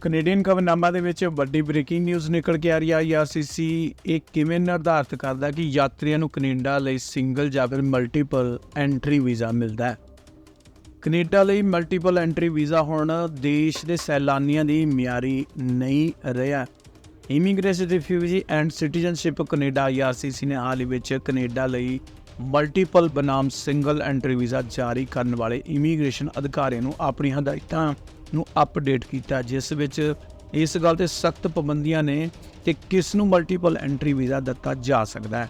Canadian ਖਬਰਨਾਮਾ ਦੇ ਵਿੱਚ ਵੱਡੀ ਬ੍ਰੇਕਿੰਗ ਨਿਊਜ਼ ਨਿਕਲ ਕੇ ਆ ਰਹੀ ਹੈ ਆਈਆਰਸੀਸੀ ਇਹ ਕਿਵੇਂ ਨਿਰਧਾਰਤ ਕਰਦਾ ਕਿ ਯਾਤਰੀਆਂ ਨੂੰ ਕੈਨੇਡਾ ਲਈ ਸਿੰਗਲ ਜਾਂ ਫਿਰ ਮਲਟੀਪਲ ਐਂਟਰੀ ਵੀਜ਼ਾ ਮਿਲਦਾ ਹੈ? ਕੈਨੇਡਾ ਲਈ ਮਲਟੀਪਲ ਐਂਟਰੀ ਵੀਜ਼ਾ ਹੁਣ ਦੇਸ਼ ਦੇ ਸੈਲਾਨੀਆਂ ਦੀ ਮਿਆਰੀ ਨਹੀਂ ਰਿਹਾ। Immigration refugee and citizenship Canada IRCC ਨੇ ਹਾਲ ਹੀ ਵਿੱਚ ਕੈਨੇਡਾ ਲਈ ਮਲਟੀਪਲ ਬਨਾਮ ਸਿੰਗਲ ਐਂਟਰੀ ਵੀਜ਼ਾ ਜਾਰੀ ਕਰਨ ਵਾਲੇ ਇਮੀਗ੍ਰੇਸ਼ਨ ਅਧਿਕਾਰੀਆਂ ਨੂੰ ਆਪਣੀਆਂ ਹਦਾਇਤਾਂ ਨੂੰ ਅਪਡੇਟ ਕੀਤਾ, ਜਿਸ ਵਿੱਚ ਇਸ ਗੱਲ ਤੇ ਸਖਤ ਪਾਬੰਦੀਆਂ ਨੇ ਕਿ ਕਿਸ ਨੂੰ ਮਲਟੀਪਲ ਐਂਟਰੀ ਵੀਜ਼ਾ ਦਿੱਤਾ ਜਾ ਸਕਦਾ ਹੈ।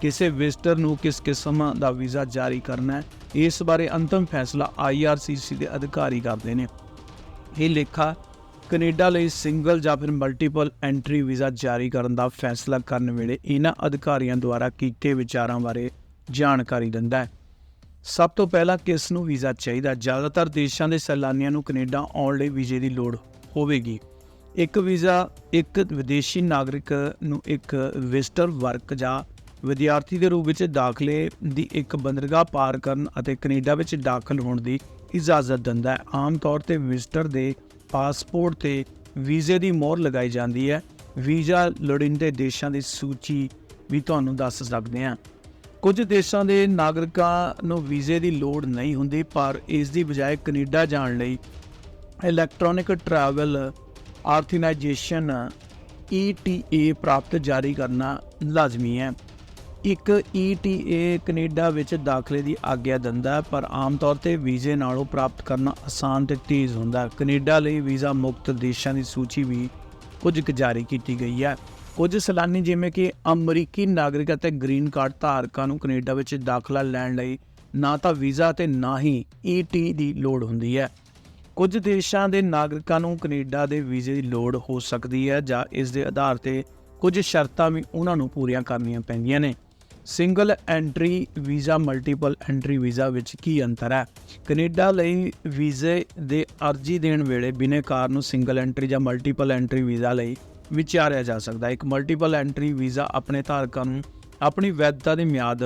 ਕਿਸੇ ਵਿਜ਼ਟਰ ਨੂੰ ਕਿਸ ਕਿਸਮ ਦਾ ਵੀਜ਼ਾ ਜਾਰੀ ਕਰਨਾ ਹੈ, ਇਸ ਬਾਰੇ ਅੰਤਮ ਫੈਸਲਾ ਆਈਆਰਸੀਸੀ ਦੇ ਅਧਿਕਾਰੀ ਕਰਦੇ ਨੇ। ਇਹ ਲੇਖਾ ਕੈਨੇਡਾ ਲਈ ਸਿੰਗਲ ਜਾਂ ਫਿਰ ਮਲਟੀਪਲ ਐਂਟਰੀ ਵੀਜ਼ਾ ਜਾਰੀ ਕਰਨ ਦਾ ਫੈਸਲਾ ਕਰਨ ਵੇਲੇ ਇਹਨਾਂ ਅਧਿਕਾਰੀਆਂ ਦੁਆਰਾ ਕੀਤੇ ਵਿਚਾਰਾਂ ਬਾਰੇ ਜਾਣਕਾਰੀ ਦਿੰਦਾ ਹੈ। ਸਭ ਤੋਂ ਪਹਿਲਾਂ ਕਿਸ ਨੂੰ ਵੀਜ਼ਾ ਚਾਹੀਦਾ? ਜ਼ਿਆਦਾਤਰ ਦੇਸ਼ਾਂ ਦੇ ਸੈਲਾਨੀਆਂ ਨੂੰ ਕੈਨੇਡਾ ਆਉਣ ਲਈ ਵੀਜ਼ੇ ਦੀ ਲੋੜ ਹੋਵੇਗੀ। ਇੱਕ ਵੀਜ਼ਾ ਇੱਕ ਵਿਦੇਸ਼ੀ ਨਾਗਰਿਕ ਨੂੰ ਇੱਕ ਵਿਜ਼ਟਰ ਵਰਕ ਜਾਂ ਵਿਦਿਆਰਥੀ ਦੇ ਰੂਪ ਵਿੱਚ ਦਾਖਲੇ ਦੀ ਇੱਕ ਬੰਦਰਗਾਹ ਪਾਰ ਕਰਨ ਅਤੇ ਕੈਨੇਡਾ ਵਿੱਚ ਦਾਖਲ ਹੋਣ ਦੀ ਇਜਾਜ਼ਤ ਦਿੰਦਾ ਹੈ। ਆਮ ਤੌਰ ਤੇ ਵਿਜ਼ਟਰ ਦੇ ਪਾਸਪੋਰਟ ਤੇ ਵੀਜ਼ੇ ਦੀ ਮੋਹਰ ਲਗਾਈ ਜਾਂਦੀ ਹੈ। ਵੀਜ਼ਾ ਲੋੜੀਂਦੇ ਦੇਸ਼ਾਂ ਦੀ ਸੂਚੀ ਵੀ ਤੁਹਾਨੂੰ ਦੱਸ ਸਕਦੇ ਹਾਂ। ਕੁਝ ਦੇਸ਼ਾਂ ਦੇ ਨਾਗਰਿਕਾਂ ਨੂੰ ਵੀਜ਼ੇ ਦੀ ਲੋੜ ਨਹੀਂ ਹੁੰਦੀ, ਪਰ ਇਸ ਦੀ ਬਜਾਏ ਕੈਨੇਡਾ ਜਾਣ ਲਈ ਇਲੈਕਟ੍ਰੋਨਿਕ ਟਰੈਵਲ ਆਰਥਨਾਈਜੇਸ਼ਨ ETA ਪ੍ਰਾਪਤ ਜਾਰੀ ਕਰਨਾ ਲਾਜ਼ਮੀ ਹੈ। ਇੱਕ ETA ਕੈਨੇਡਾ ਵਿੱਚ ਦਾਖਲੇ ਦੀ ਆਗਿਆ ਦਿੰਦਾ ਪਰ ਆਮ ਤੌਰ ਤੇ ਵੀਜ਼ੇ ਨਾਲੋਂ ਪ੍ਰਾਪਤ ਕਰਨਾ ਆਸਾਨ ਤੇ ਤੇਜ਼ ਹੁੰਦਾ ਹੈ। ਕੈਨੇਡਾ ਲਈ ਵੀਜ਼ਾ ਮੁਕਤ ਦੇਸ਼ਾਂ ਦੀ ਸੂਚੀ ਵੀ ਕੁਝ ਕੁ ਜਾਰੀ ਕੀਤੀ ਗਈ ਹੈ। ਕੁਝ ਸੈਲਾਨੀ ਜਿਵੇਂ ਕਿ ਅਮਰੀਕੀ ਨਾਗਰਿਕ ਅਤੇ ਗ੍ਰੀਨ ਕਾਰਡ ਧਾਰਕਾਂ ਨੂੰ ਕੈਨੇਡਾ ਵਿੱਚ ਦਾਖਲਾ ਲੈਣ ਲਈ ਨਾ ਤਾਂ ਵੀਜ਼ਾ ਤੇ ਨਾ ਹੀ ET ਦੀ ਲੋੜ ਹੁੰਦੀ ਹੈ। ਕੁਝ ਦੇਸ਼ਾਂ ਦੇ ਨਾਗਰਿਕਾਂ ਨੂੰ ਕੈਨੇਡਾ ਦੇ ਵੀਜ਼ੇ ਦੀ ਲੋੜ ਹੋ ਸਕਦੀ ਹੈ ਜਾਂ ਇਸ ਦੇ ਆਧਾਰ ਤੇ ਕੁਝ ਸ਼ਰਤਾਂ ਵੀ ਉਹਨਾਂ ਨੂੰ ਪੂਰੀਆਂ ਕਰਨੀਆਂ ਪੈਂਦੀਆਂ ਨੇ। Single entry visa, multiple entry visa ਵਿੱਚ ਕੀ ਅੰਤਰ ਹੈ? ਕੈਨੇਡਾ ਲਈ ਵੀਜ਼ੇ ਦੇ ਅਰਜ਼ੀ ਦੇਣ ਵੇਲੇ ਬਿਨੇਕਾਰ ਨੂੰ ਸਿੰਗਲ ਐਂਟਰੀ ਜਾਂ ਮਲਟੀਪਲ ਐਂਟਰੀ ਵੀਜ਼ਾ ਲਈ ਵਿਚਾਰਿਆ ਜਾ ਸਕਦਾ ਹੈ। ਇੱਕ ਮਲਟੀਪਲ ਐਂਟਰੀ ਵੀਜ਼ਾ ਆਪਣੇ ਧਾਰਕਾਂ ਨੂੰ ਆਪਣੀ ਵੈਧਤਾ ਦੀ ਮਿਆਦ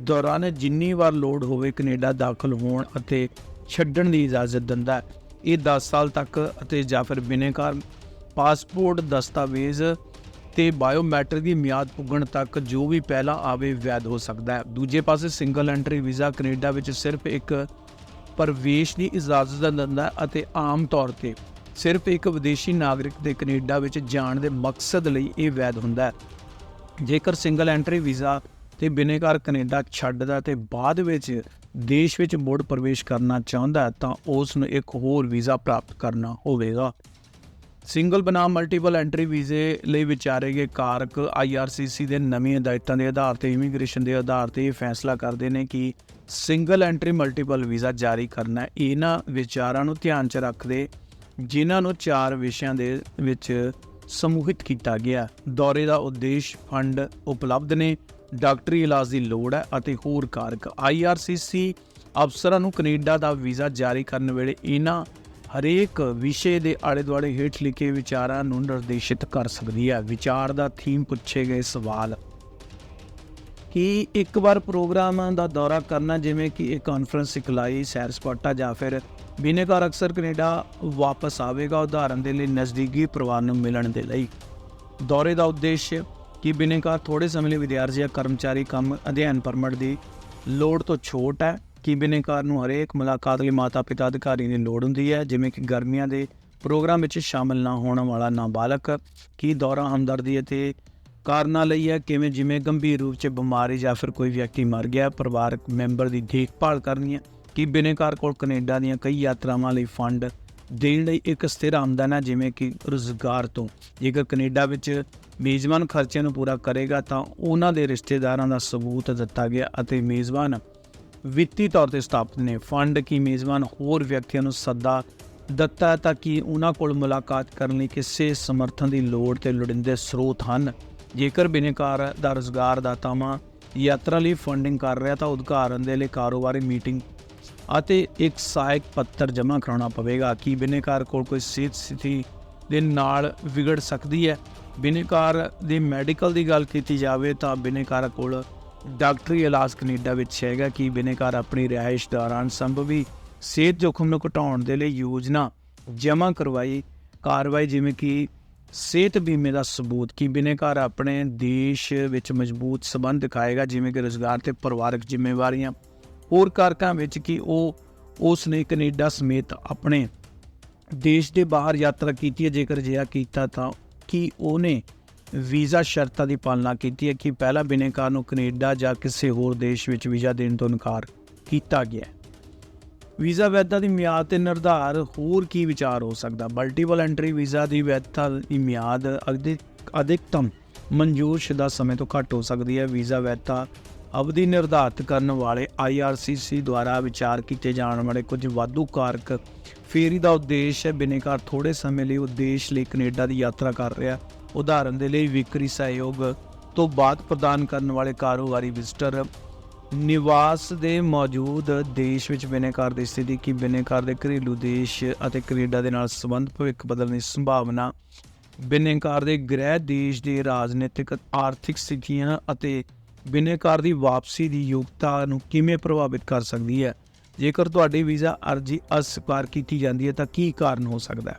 ਦੌਰਾਨ ਜਿੰਨੀ ਵਾਰ ਲੋੜ ਹੋਵੇ ਕੈਨੇਡਾ ਦਾਖਲ ਹੋਣ ਅਤੇ ਛੱਡਣ ਦੀ ਇਜਾਜ਼ਤ ਦਿੰਦਾ ਹੈ। ਇਹ 10 ਸਾਲ ਤੱਕ ਅਤੇ ਜਾਂ ਫਿਰ ਬਿਨੇਕਾਰ ਪਾਸਪੋਰਟ ਦਸਤਾਵੇਜ਼ ਤੇ ਬਾਇਓਮੈਟ੍ਰਿਕ ਦੀ ਮਿਆਦ ਪੁੱਗਣ ਤੱਕ ਜੋ ਵੀ ਪਹਿਲਾਂ ਆਵੇ ਵੈਧ ਹੋ ਸਕਦਾ ਹੈ। ਦੂਜੇ ਪਾਸੇ ਸਿੰਗਲ ਐਂਟਰੀ ਵੀਜ਼ਾ ਕੈਨੇਡਾ ਵਿੱਚ ਸਿਰਫ ਇੱਕ ਪ੍ਰਵੇਸ਼ ਦੀ ਇਜਾਜ਼ਤ ਦਿੰਦਾ ਅਤੇ ਆਮ ਤੌਰ ਤੇ ਸਿਰਫ ਇੱਕ ਵਿਦੇਸ਼ੀ ਨਾਗਰਿਕ ਦੇ ਕੈਨੇਡਾ ਵਿੱਚ ਜਾਣ ਦੇ ਮਕਸਦ ਲਈ ਇਹ ਵੈਧ ਹੁੰਦਾ ਹੈ। ਜੇਕਰ ਸਿੰਗਲ ਐਂਟਰੀ ਵੀਜ਼ਾ ਤੇ ਬਿਨੇਕਾਰ ਕੈਨੇਡਾ ਛੱਡਦਾ ਤੇ ਬਾਅਦ ਵਿੱਚ ਦੇਸ਼ ਵਿੱਚ ਮੁੜ ਪ੍ਰਵੇਸ਼ ਕਰਨਾ ਚਾਹੁੰਦਾ ਤਾਂ ਉਸ ਨੂੰ ਇੱਕ ਹੋਰ ਵੀਜ਼ਾ ਪ੍ਰਾਪਤ ਕਰਨਾ ਹੋਵੇਗਾ। ਸਿੰਗਲ ਬਨਾਮ ਮਲਟੀਪਲ ਐਂਟਰੀ ਵੀਜ਼ੇ ਲਈ ਵਿਚਾਰੇ ਗਏ ਕਾਰਕ ਆਈਆਰਸੀਸੀ ਦੇ ਨਵੀਂ ਹਦਾਇਤਾਂ ਦੇ ਆਧਾਰ ਤੇ, ਇਮੀਗ੍ਰੇਸ਼ਨ ਦੇ ਆਧਾਰ ਤੇ ਇਹ ਫੈਸਲਾ ਕਰਦੇ ਨੇ ਕਿ ਸਿੰਗਲ ਐਂਟਰੀ ਮਲਟੀਪਲ ਵੀਜ਼ਾ ਜਾਰੀ ਕਰਨਾ ਇਹਨਾਂ ਵਿਚਾਰਾਂ ਨੂੰ ਧਿਆਨ 'ਚ ਰੱਖਦੇ ਜਿਨ੍ਹਾਂ ਨੂੰ ਚਾਰ ਵਿਸ਼ਿਆਂ ਦੇ ਵਿੱਚ ਸਮੂਹਿਤ ਕੀਤਾ ਗਿਆ। ਦੌਰੇ ਦਾ ਉਦੇਸ਼ ਫੰਡ ਉਪਲਬਧ ਨੇ, ਡਾਕਟਰੀ ਇਲਾਜ ਦੀ ਲੋੜ ਹੈ ਅਤੇ ਹੋਰ ਕਾਰਕ। ਆਈਆਰਸੀਸੀ ਅਫਸਰਾਂ ਨੂੰ ਕੈਨੇਡਾ ਦਾ ਵੀਜ਼ਾ ਜਾਰੀ ਕਰਨ ਵੇਲੇ ਇਹਨਾਂ ਹਰੇਕ ਵਿਸ਼ੇ ਦੇ ਆਲੇ ਦੁਆਲੇ ਹੇਠ ਲਿਖੇ ਵਿਚਾਰਾਂ ਨੂੰ ਨਿਰਦੇਸ਼ਿਤ ਕਰ ਸਕਦੀ ਹੈ। ਵਿਚਾਰ ਦਾ ਥੀਮ ਪੁੱਛੇ ਗਏ ਸਵਾਲ। ਕਿ ਇੱਕ ਵਾਰ ਪ੍ਰੋਗਰਾਮ ਦਾ ਦੌਰਾ ਕਰਨਾ, ਜਿਵੇਂ ਕਿ ਇੱਕ ਕਾਨਫਰੰਸ ਸਿਖਲਾਈ ਸੈਰ ਸਪਾਟਾ ਜਾਂ ਫਿਰ ਬਿਨੇਕਾਰ ਅਕਸਰ ਕੈਨੇਡਾ ਵਾਪਸ ਆਵੇਗਾ ਉਦਾਹਰਨ ਦੇ ਲਈ ਨਜ਼ਦੀਕੀ ਪਰਿਵਾਰ ਨੂੰ ਮਿਲਣ ਦੇ ਲਈ। ਦੌਰੇ ਦਾ ਉਦੇਸ਼ ਕਿ ਬਿਨੇਕਾਰ ਥੋੜੇ ਸਮੇਂ ਲਈ ਵਿਦਿਆਰਥੀ ਜਾਂ ਕਰਮਚਾਰੀ ਕੰਮ ਅਧਿਐਨ ਪਰਮਿਟ ਦੀ ਲੋੜ ਤੋਂ ਛੋਟ ਹੈ, ਕਿ ਬਿਨੇਕਾਰ ਨੂੰ ਹਰੇਕ ਮੁਲਾਕਾਤ ਲਈ ਮਾਤਾ-ਪਿਤਾ ਅਧਿਕਾਰੀ ਦੀ ਲੋੜ ਹੁੰਦੀ ਹੈ, ਜਿਵੇਂ ਕਿ ਗਰਮੀਆਂ ਦੇ ਪ੍ਰੋਗਰਾਮ ਵਿੱਚ ਸ਼ਾਮਲ ਨਾ ਹੋਣ ਵਾਲਾ ਨਾਬਾਲਗ। ਕੀ ਦੌਰਾ ਹਮਦਰਦੀ ਅਤੇ ਕਾਰਨਾਂ ਲਈ ਹੈ? ਕਿਵੇਂ, ਜਿਵੇਂ ਗੰਭੀਰ ਰੂਪ 'ਚ ਬਿਮਾਰੀ ਜਾਂ ਫਿਰ ਕੋਈ ਵਿਅਕਤੀ ਮਰ ਗਿਆ, ਪਰਿਵਾਰਕ ਮੈਂਬਰ ਦੀ ਦੇਖਭਾਲ ਕਰਨੀ ਹੈ? ਕਿ ਬਿਨੇਕਾਰ ਕੋਲ ਕੈਨੇਡਾ ਦੀਆਂ ਕਈ ਯਾਤਰਾਵਾਂ ਲਈ ਫੰਡ ਦੇਣ ਲਈ ਇੱਕ ਸਥਿਰ ਆਮਦਨ ਹੈ, ਜਿਵੇਂ ਕਿ ਰੁਜ਼ਗਾਰ ਤੋਂ। ਜੇਕਰ ਕੈਨੇਡਾ ਵਿੱਚ ਮੇਜ਼ਬਾਨ ਖਰਚਿਆਂ ਨੂੰ ਪੂਰਾ ਕਰੇਗਾ, ਤਾਂ ਉਹਨਾਂ ਦੇ ਰਿਸ਼ਤੇਦਾਰਾਂ ਦਾ ਸਬੂਤ ਦਿੱਤਾ ਗਿਆ ਅਤੇ ਮੇਜ਼ਬਾਨ ਵਿੱਤੀ ਤੌਰ ਤੇ ਸਥਾਪਿਤ ਨੇ। ਫੰਡ ਕੀ ਮੇਜ਼ਬਾਨ ਹੋਰ ਵਿਅਕਤੀਆਂ ਨੂੰ ਸੱਦਾ ਦਿੱਤਾ ਤਾਂ ਕਿ ਉਹਨਾਂ ਕੋਲ ਮੁਲਾਕਾਤ ਕਰਨ ਲਈ ਕਿਸੇ ਸਮਰਥਨ ਦੀ ਲੋੜ ਤੇ ਲੋੜੀਂਦੇ ਸਰੋਤ ਹਨ। ਜੇਕਰ ਬਿਨੇਕਾਰ ਦਾ ਰੁਜ਼ਗਾਰ ਦਾਤਾਵਾਂ ਯਾਤਰਾ ਲਈ ਫੰਡਿੰਗ ਕਰ ਰਿਹਾ ਤਾਂ ਉਦਘਾਟਨ ਦੇ ਲਈ ਕਾਰੋਬਾਰੀ ਮੀਟਿੰਗ ਅਤੇ ਇੱਕ ਸਹਾਇਕ ਪੱਤਰ ਜਮ੍ਹਾਂ ਕਰਾਉਣਾ ਪਵੇਗਾ ਕਿ ਬਿਨੇਕਾਰ ਕੋਲ ਕੋਈ ਸਿਹਤ ਸਥਿਤੀ ਦੇ ਨਾਲ ਵਿਗੜ ਸਕਦੀ ਹੈ। ਬਿਨੇਕਾਰ ਦੇ ਮੈਡੀਕਲ ਦੀ ਗੱਲ ਕੀਤੀ ਜਾਵੇ ਤਾਂ ਬਿਨੇਕਾਰ ਕੋਲ ਡਾਕਟਰੀ ਇਲਾਜ ਕੈਨੇਡਾ ਵਿੱਚ ਹੈਗਾ ਕਿ ਬਿਨੇਕਾਰ ਆਪਣੀ ਰਿਹਾਇਸ਼ ਦੌਰਾਨ ਸੰਭਵੀ ਸਿਹਤ ਜੋਖਮ ਨੂੰ ਘਟਾਉਣ ਦੇ ਲਈ ਯੋਜਨਾ ਜਮ੍ਹਾਂ ਕਰਵਾਈ। ਕਾਰਵਾਈ ਜਿਵੇਂ ਕਿ ਸਿਹਤ ਬੀਮੇ ਦਾ ਸਬੂਤ ਕਿ ਬਿਨੇਕਾਰ ਆਪਣੇ ਦੇਸ਼ ਵਿੱਚ ਮਜ਼ਬੂਤ ਸਬੰਧ ਦਿਖਾਏਗਾ, ਜਿਵੇਂ ਕਿ ਰੋਜ਼ਗਾਰ ਤੇ ਪਰਿਵਾਰਕ ਜ਼ਿੰਮੇਵਾਰੀਆਂ। ਹੋਰ ਕਾਰਕਾਂ ਵਿੱਚ ਕਿ ਉਹ ਉਸ ਨੇ ਕੈਨੇਡਾ ਸਮੇਤ ਆਪਣੇ ਦੇਸ਼ ਦੇ ਬਾਹਰ ਯਾਤਰਾ ਕੀਤੀ ਹੈ। ਜੇਕਰ ਅਜਿਹਾ ਕੀਤਾ ਤਾਂ ਕਿ ਉਹਨੇ ਵੀਜ਼ਾ ਸ਼ਰਤਾਂ ਦੀ ਪਾਲਣਾ ਕੀਤੀ ਹੈ ਕਿ ਪਹਿਲਾ ਬਿਨੇਕਾਰ ਨੂੰ ਕੈਨੇਡਾ ਜਾਂ ਕਿਸੇ ਹੋਰ ਦੇਸ਼ ਵਿੱਚ ਵੀਜ਼ਾ ਦੇਣ ਤੋਂ ਇਨਕਾਰ ਕੀਤਾ ਗਿਆ ਹੈ? ਵੀਜ਼ਾ ਵੈਧਤਾ ਦੀ ਮਿਆਦ ਤੇ ਨਿਰਧਾਰ ਹੋਰ ਕੀ ਵਿਚਾਰ ਹੋ ਸਕਦਾ? ਮਲਟੀਪਲ ਐਂਟਰੀ ਵੀਜ਼ਾ ਦੀ ਵੈਧਤਾ ਦੀ ਮਿਆਦ ਅਧਿਕ, ਅਧਿਕਤਮ ਮਨਜ਼ੂਰ ਸ਼ੁਦਾ ਸਮੇਂ ਤੋਂ ਘੱਟ ਹੋ ਸਕਦੀ ਹੈ। ਵੀਜ਼ਾ ਵੈਧਤਾ ਅਵਧੀ ਨਿਰਧਾਰਤ ਕਰਨ ਵਾਲੇ IRCC ਦੁਆਰਾ ਵਿਚਾਰ ਕੀਤੇ ਜਾਣ ਵਾਲੇ ਕੁਝ ਵਾਧੂ ਕਾਰਕ ਫੇਰੀ ਦਾ ਉਦੇਸ਼ ਹੈ। ਬਿਨੇਕਾਰ ਥੋੜੇ ਸਮੇਂ ਲਈ ਉਦੇਸ਼ ਲਈ ਕੈਨੇਡਾ ਦੀ ਯਾਤਰਾ ਕਰ ਰਿਹਾ ਉਦਾਹਰਨ ਦੇ ਲਈ ਵਿਕਰੀ ਸਹਿਯੋਗ ਤੋਂ ਬਾਅਦ ਪ੍ਰਦਾਨ ਕਰਨ ਵਾਲੇ ਕਾਰੋਬਾਰੀ ਵਿਜ਼ਟਰ ਨਿਵਾਸ ਦੇ ਮੌਜੂਦ ਦੇਸ਼ ਵਿੱਚ ਬਿਨੇਕਾਰ ਦੀ ਸਥਿਤੀ ਕੀ ਬਿਨੇਕਾਰ ਦੇ ਘਰੇਲੂ ਦੇਸ਼ ਅਤੇ ਕੈਨੇਡਾ ਦੇ ਨਾਲ ਸੰਬੰਧ ਭਵਿੱਖ ਬਦਲਣ ਦੀ ਸੰਭਾਵਨਾ ਬਿਨੇਕਾਰ ਦੇ ਗ੍ਰਹਿ ਦੇਸ਼ ਦੇ ਰਾਜਨੀਤਿਕ ਆਰਥਿਕ ਸਥਿਤੀਆਂ ਅਤੇ ਬਿਨੇਕਾਰ ਦੀ ਵਾਪਸੀ ਦੀ ਯੋਗਤਾ ਨੂੰ ਕਿਵੇਂ ਪ੍ਰਭਾਵਿਤ ਕਰ ਸਕਦੀ ਹੈ? ਜੇਕਰ ਤੁਹਾਡੀ ਵੀਜ਼ਾ ਅਰਜ਼ੀ ਅਸਵੀਕਾਰ ਕੀਤੀ ਜਾਂਦੀ ਹੈ ਤਾਂ ਕੀ ਕਾਰਨ ਹੋ ਸਕਦਾ ਹੈ?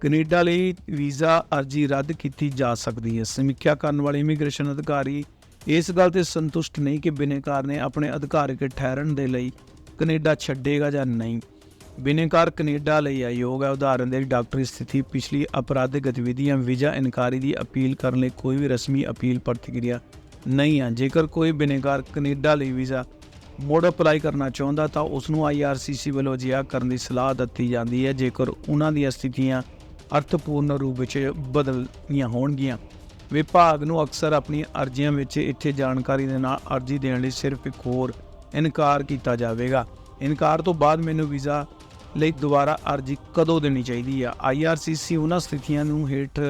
ਕੈਨੇਡਾ ਲਈ ਵੀਜ਼ਾ ਅਰਜ਼ੀ ਰੱਦ ਕੀਤੀ ਜਾ ਸਕਦੀ ਹੈ। ਸਮੀਖਿਆ ਕਰਨ ਵਾਲੇ ਇਮੀਗ੍ਰੇਸ਼ਨ ਅਧਿਕਾਰੀ ਇਸ ਗੱਲ ਤੇ ਸੰਤੁਸ਼ਟ ਨਹੀਂ ਕਿ ਬਿਨੇਕਾਰ ਨੇ ਆਪਣੇ ਅਧਿਕਾਰਿਕ ਠਹਿਰਨ ਦੇ ਲਈ ਕੈਨੇਡਾ ਛੱਡੇਗਾ ਜਾਂ ਨਹੀਂ। ਬਿਨੇਕਾਰ ਕੈਨੇਡਾ ਲਈ ਆਯੋਗ ਹੈ। ਉਦਾਹਰਨ ਦੇ ਡਾਕਟਰੀ ਸਥਿਤੀ ਪਿਛਲੀ ਅਪਰਾਧਿਕ ਗਤੀਵਿਧੀਆਂ, ਵੀਜ਼ਾ ਇਨਕਾਰੀ ਦੀ ਅਪੀਲ ਕਰਨ ਲਈ ਕੋਈ ਵੀ ਰਸਮੀ ਅਪੀਲ ਪ੍ਰਤੀਕਿਰਿਆ ਨਹੀਂ ਆ। ਜੇਕਰ ਕੋਈ ਬਿਨੇਕਾਰ ਕੈਨੇਡਾ ਲਈ ਵੀਜ਼ਾ ਮੋੜ ਅਪਲਾਈ ਕਰਨਾ ਚਾਹੁੰਦਾ ਤਾਂ ਉਸ ਨੂੰ IRCC ਵੱਲੋਂ ਅਜਿਹਾ ਕਰਨ ਦੀ ਸਲਾਹ ਦਿੱਤੀ ਜਾਂਦੀ ਹੈ, ਜੇਕਰ ਉਹਨਾਂ ਦੀਆਂ ਸਥਿਤੀਆਂ ਅਰਥਪੂਰਨ ਰੂਪ ਵਿੱਚ ਬਦਲੀਆਂ ਹੋਣਗੀਆਂ। ਵਿਭਾਗ ਨੂੰ ਅਕਸਰ ਆਪਣੀਆਂ ਅਰਜ਼ੀਆਂ ਵਿੱਚ ਇੱਥੇ ਜਾਣਕਾਰੀ ਦੇ ਨਾਲ ਅਰਜ਼ੀ ਦੇਣ ਲਈ ਸਿਰਫ ਇੱਕ ਹੋਰ ਇਨਕਾਰ ਕੀਤਾ ਜਾਵੇਗਾ। ਇਨਕਾਰ ਤੋਂ ਬਾਅਦ ਮੈਨੂੰ ਵੀਜ਼ਾ ਲਈ ਦੁਬਾਰਾ ਅਰਜ਼ੀ ਕਦੋਂ ਦੇਣੀ ਚਾਹੀਦੀ ਹੈ IRCC ਉਹਨਾਂ ਸਥਿਤੀਆਂ ਨੂੰ ਹੇਠ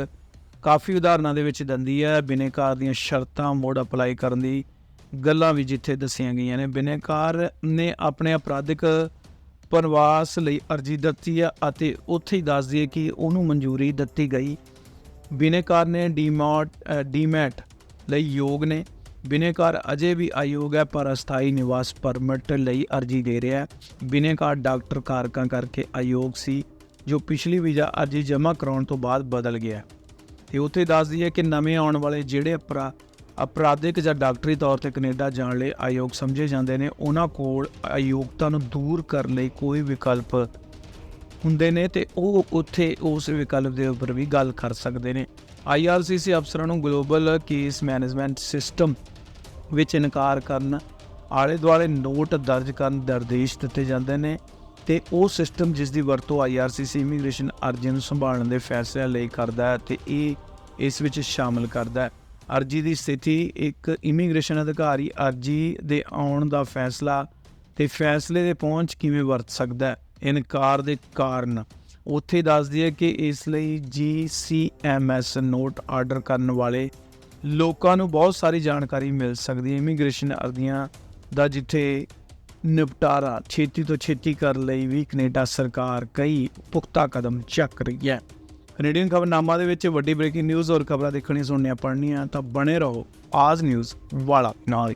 ਕਾਫੀ ਉਦਾਹਰਨਾਂ ਦੇ ਵਿੱਚ ਦਿੰਦੀ ਹੈ। ਬਿਨੇਕਾਰ ਦੀਆਂ ਸ਼ਰਤਾਂ ਮੋੜ ਅਪਲਾਈ ਕਰਨ ਦੀ ਗੱਲਾਂ ਵੀ ਜਿੱਥੇ ਦੱਸੀਆਂ ਗਈਆਂ ਨੇ। ਬਿਨੇਕਾਰ ਨੇ ਆਪਣੇ ਅਪਰਾਧਿਕ ਪ੍ਰਵਾਸ ਲਈ ਅਰਜ਼ੀ ਦਿੱਤੀ ਹੈ ਅਤੇ ਉੱਥੇ ਹੀ ਦੱਸ ਦਈਏ ਕਿ ਉਹਨੂੰ ਮਨਜ਼ੂਰੀ ਦਿੱਤੀ ਗਈ। ਬਿਨੇਕਾਰ ਨੇ ਡੀਮਾਟ ਡੀਮੈਟ ਲਈ ਯੋਗ ਨੇ। ਬਿਨੇਕਾਰ ਅਜੇ ਵੀ ਅਯੋਗ ਹੈ, ਪਰ ਅਸਥਾਈ ਨਿਵਾਸ ਪਰਮਿਟ ਲਈ ਅਰਜ਼ੀ ਦੇ ਰਿਹਾ ਹੈ। ਬਿਨੇਕਾਰ ਡਾਕਟਰ ਕਾਰਕਾਂ ਕਰਕੇ ਆਯੋਗ ਸੀ, ਜੋ ਪਿਛਲੀ ਵੀਜ਼ਾ ਅਰਜ਼ੀ ਜਮ੍ਹਾਂ ਕਰਾਉਣ ਤੋਂ ਬਾਅਦ ਬਦਲ ਗਿਆ ਤੇ ਉੱਥੇ ਦੱਸਦੀ ਹੈ ਕਿ ਨਵੇਂ ਆਉਣ ਵਾਲੇ ਜਿਹੜੇ ਅਪਰਾ, ਅਪਰਾਧਿਕ ਜਾਂ ਡਾਕਟਰੀ ਤੌਰ ਤੇ ਕੈਨੇਡਾ ਜਾਣ ਲਈ ਆਯੋਗ ਸਮਝੇ ਜਾਂਦੇ ਨੇ, ਉਹਨਾਂ ਕੋਲ ਅਯੋਗਤਾ ਨੂੰ ਦੂਰ ਕਰਨ ਲਈ ਕੋਈ ਵਿਕਲਪ ਹੁੰਦੇ ਨੇ ਤੇ ਉਹ ਉੱਥੇ ਉਸ ਵਿਕਲਪ ਦੇ ਉੱਪਰ ਵੀ ਗੱਲ ਕਰ ਸਕਦੇ ਨੇ। IRCC ਅਫਸਰਾਂ ਨੂੰ ਗਲੋਬਲ ਕੇਸ ਮੈਨੇਜਮੈਂਟ ਸਿਸਟਮ ਵਿੱਚ ਇਨਕਾਰ ਕਰਨ ਆਲੇ ਦੁਆਲੇ ਨੋਟ ਦਰਜ ਕਰਨ ਦੇ ਨਿਰਦੇਸ਼ ਦਿੱਤੇ ਜਾਂਦੇ ਨੇ। ਤੇ ਉਹ ਸਿਸਟਮ ਜਿਸ ਦੀ ਵਰਤੋਂ IRCC ਇਮੀਗ੍ਰੇਸ਼ਨ ਅਰਜ਼ੀ ਨੂੰ ਸੰਭਾਲਣ ਦੇ ਫੈਸਲੇ ਲਈ ਕਰਦਾ ਹੈ ਤੇ ਇਹ ਇਸ ਵਿੱਚ ਸ਼ਾਮਲ ਕਰਦਾ ਹੈ। ਅਰਜ਼ੀ ਦੀ ਸਥਿਤੀ, ਇੱਕ ਇਮੀਗ੍ਰੇਸ਼ਨ ਅਧਿਕਾਰੀ ਅਰਜ਼ੀ ਦੇ ਆਉਣ ਦਾ ਫੈਸਲਾ ਤੇ ਫੈਸਲੇ ਦੇ ਪਹੁੰਚ ਕਿਵੇਂ ਵਰਤ ਸਕਦਾ ਹੈ, ਇਨਕਾਰ ਦੇ ਕਾਰਨ। ਉੱਥੇ ਦੱਸਦੀ ਹੈ ਕਿ ਇਸ ਲਈ GCMS ਨੋਟ ਆਰਡਰ ਕਰਨ ਵਾਲੇ ਲੋਕਾਂ ਨੂੰ ਬਹੁਤ ਸਾਰੀ ਜਾਣਕਾਰੀ ਮਿਲ ਸਕਦੀ ਹੈ। ਇਮੀਗ੍ਰੇਸ਼ਨ ਅਰਜ਼ੀਆਂ ਦਾ ਜਿੱਥੇ ਨਿਪਟਾਰਾ ਛੇਤੀ ਤੋਂ ਛੇਤੀ ਕਰਨ ਲਈ ਵੀ ਕੈਨੇਡਾ ਸਰਕਾਰ ਕਈ ਪੁਖਤਾ ਕਦਮ ਚੱਕ ਰਹੀ ਹੈ। ਕੈਨੇਡੀਅਨ ਖਬਰਨਾਮਾ ਦੇ ਵਿੱਚ ਵੱਡੀ ਬ੍ਰੇਕਿੰਗ ਨਿਊਜ਼ ਔਰ ਖਬਰਾਂ ਦੇਖਣੀਆਂ ਸੁਣਨੀਆਂ ਪੜਨੀਆਂ ਤਾਂ ਬਣੇ ਰਹੋ ਆਜ ਨਿਊਜ਼ ਵਾਲਾ ਨਾਲ